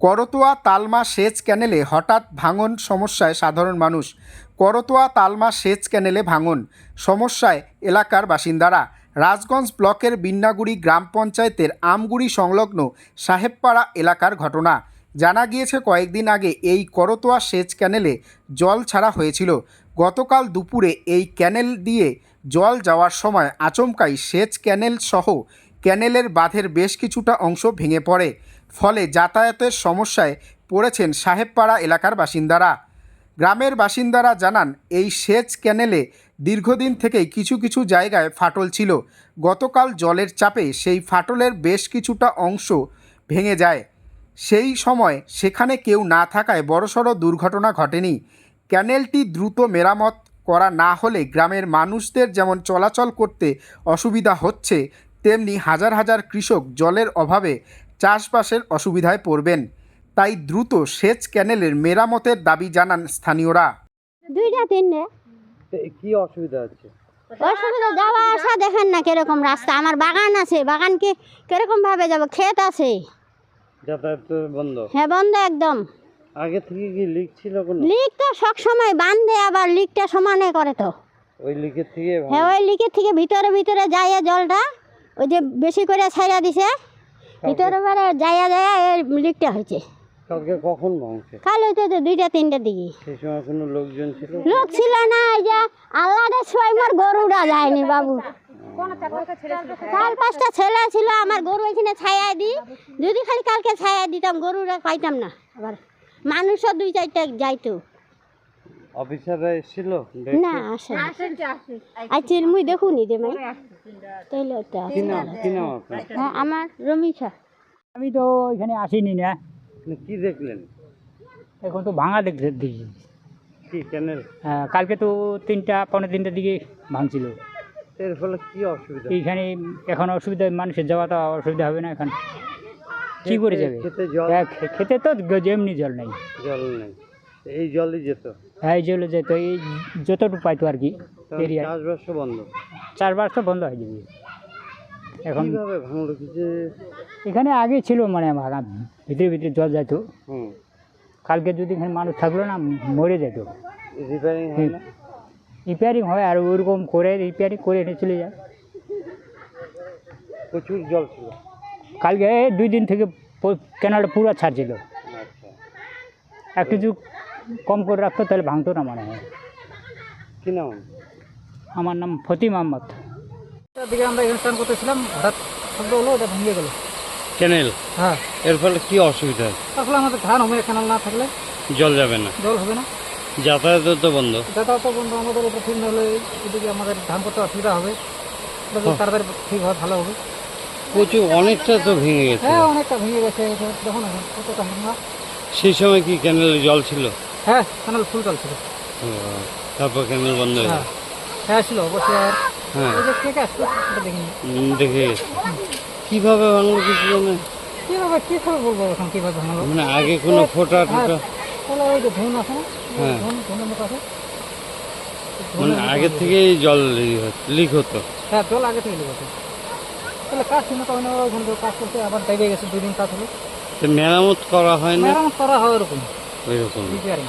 করতোয়া তালমা সেচ ক্যানেলে হঠাৎ ভাঙন সমস্যায় সাধারণ মানুষ। করতোয়া তালমা সেচ ক্যানেলে ভাঙন সমস্যায় এলাকার বাসিন্দারা। রাজগঞ্জ ব্লকের বিন্নাগুড়ি গ্রাম পঞ্চায়েতের আমগুড়ি সংলগ্ন সাহেবপাড়া এলাকার ঘটনা। জানা গিয়েছে, কয়েকদিন আগে এই করতোয়া সেচ ক্যানেলে জল ছাড়া হয়েছিল। গতকাল দুপুরে এই ক্যানেল দিয়ে জল যাওয়ার সময় আচমকাই সেচ ক্যানেল সহ ক্যানেলের বাঁধের বেশ কিছুটা অংশ ভেঙে পড়ে। ফলে যাতায়াতের সমস্যায় পড়েছেন সাহেবপাড়া এলাকার বাসিন্দারা। গ্রামের বাসিন্দারা জানান, এই সেচ ক্যানেলে দীর্ঘদিন থেকেই কিছু কিছু জায়গায় ফাটল ছিল। গতকাল জলের চাপে সেই ফাটলের বেশ কিছুটা অংশ ভেঙে যায়। সেই সময় সেখানে কেউ না থাকায় বড়সড় দুর্ঘটনা ঘটেনি। ক্যানেলটি দ্রুত মেরামত করা না হলে গ্রামের মানুষদের যেমন চলাচল করতে অসুবিধা হচ্ছে, তেমনি হাজার হাজার কৃষক জলের অভাবে চাষবাসের অসুবিধায় পড়বেন। তাই দ্রুত সেচ ক্যানেলের মেরামতের দাবি জানান স্থানীয়রা। দুইটা তিনটে। কি অসুবিধা হচ্ছে? অসুবিধা যাওয়া আসা দেখেন না কীরকম রাস্তা। আমার বাগান আছে বাগান কি কীরকম ভাবে যাব? ক্ষেত আছে। যাতায়াত বন্ধ। হ্যাঁ বন্ধ একদম। আগে থেকে কি লিক ছিল কোনো? লিক তো সব সময় বান্ধে আবার লিকটা সমানে করে তো। ওই লিকের থেকে হ্যাঁ ওই লিকের থেকে ভিতরে ভিতরে যায় জলটা। ওই যে বেশি করে ছাইড়া দিছে। ভিতরে যাইয়া যাইয়া এই লিকটা হয়েছে। কালকে কখন ভাঙছে? কাল হইতে তো দুইটা দিকে। সেই সময় কোনো লোকজন ছিল? লোক ছিল না এই যে আল্লাহরে ছয় মোর গরুটা যায়নি বাবু। চার পাঁচটা ছেলে ছিল আমার গরু এখানে ছায়া দিই যদি খালি কালকে ছায়া দিতাম গরুরা পাইতাম না। আবার মানুষও দুই চারটা যাইতো। অফিসাররা এসেছিল? না আসে আচ্ছা মুই দেখুনি যে মাই তাইলে হ্যাঁ আমার রমিশা আমি তো এখানে আসিনি না। কি দেখলেন? এখন তো ভাঙা দেখতে দেখি কি ক্যানেল হ্যাঁ, কালকে তো তিনটা পনেরো তিনটার দিকে ভাঙছিল। এর ফলে কি অসুবিধা? এইখানে এখন অসুবিধা মানুষের যাওয়া তো অসুবিধা হবে না এখন। কি করে যাবে? খেতে জল হ্যাঁ, খেতে তো যেমনি জল নেই। জল নেই। এই জলই যেত। হ্যাঁ এই জলে যেত এই যতটুকু পাইতো আর কি চাষবাসও বন্ধ। চারবার তো বন্ধ হয়ে যাবে। এখন কীভাবে ভাঙলো কিছু এখানে আগে ছিল মানে ভাঙা ভিতরে ভিতরে জল যেত হুম। কালকে যদি এখানে মানুষ থাকল না মরে যেত। রিপেয়ারিং হয় না? রিপেয়ারিং হয় আর ওরকম করে রিপেয়ারিং করে এনে চলে যায়। প্রচুর জল ছিল। কালকে এই দুই দিন থেকে কেনালটা পুরো ছাড়ছিল। আচ্ছা। একটু যদি কম করে রাখতো তাহলে ভাঙতো না মনে হয়। কি নাম? আমার নাম ফতিম আহমদ। দিকে আমরা এখানে স্নান করতেছিলাম হঠাৎ শব্দ হলো ওটা ভেঙে গেলো। ক্যানেল হ্যাঁ। এর ফলে কি অসুবিধা? হয়? তারপরে আমাদের ধান হবে কেনাল না থাকলে জল যাবে না। জল হবে না। যাতায়াত তো বন্ধ। যাতায়াত বন্ধ আমাদের এটা ঠিক না হলে এদিকে আমাদের ধান করতে অসুবিধা হবে। তাড়াতাড়ি ঠিক হয় ভালো হবে। প্রচুর অনেকটা তো ভেঙে গেছে। হ্যাঁ অনেকটা ভেঙে গেছে দেখুন এখন কতটা সেই সময় কি ক্যানেলে জল ছিল? হ্যাঁ ফুল জল ছিল। ও, তারপর ক্যানেল বন্ধ হয়ে হ্যাঁ গেল। হ্যাঁ ছিল অবশ্যই আর হ্যাঁ। ওই যে কে কে আসলো সেটা দেখিনি দেখে কীভাবে ভাঙলো কিছু জানে? কীভাবে কী করে বলব এখন কীভাবে ভাঙলো? মানে আগে কোনো ফোটা হ্যাঁ টোটা তাহলে ওই যে ধুন আছে হ্যাঁ। ধুন ধুনের মতো আছে। মানে আগে থেকেই জল লিক হতো। হ্যাঁ জল আগে থেকে লেগেছে তাহলে কাজ হয় থেকে কাজ করতে আবার গেছে দুই দিন কাজ হলো। মেরামত করা হয় না? মেরামত করা হয় ওরকম। ありがとうございます。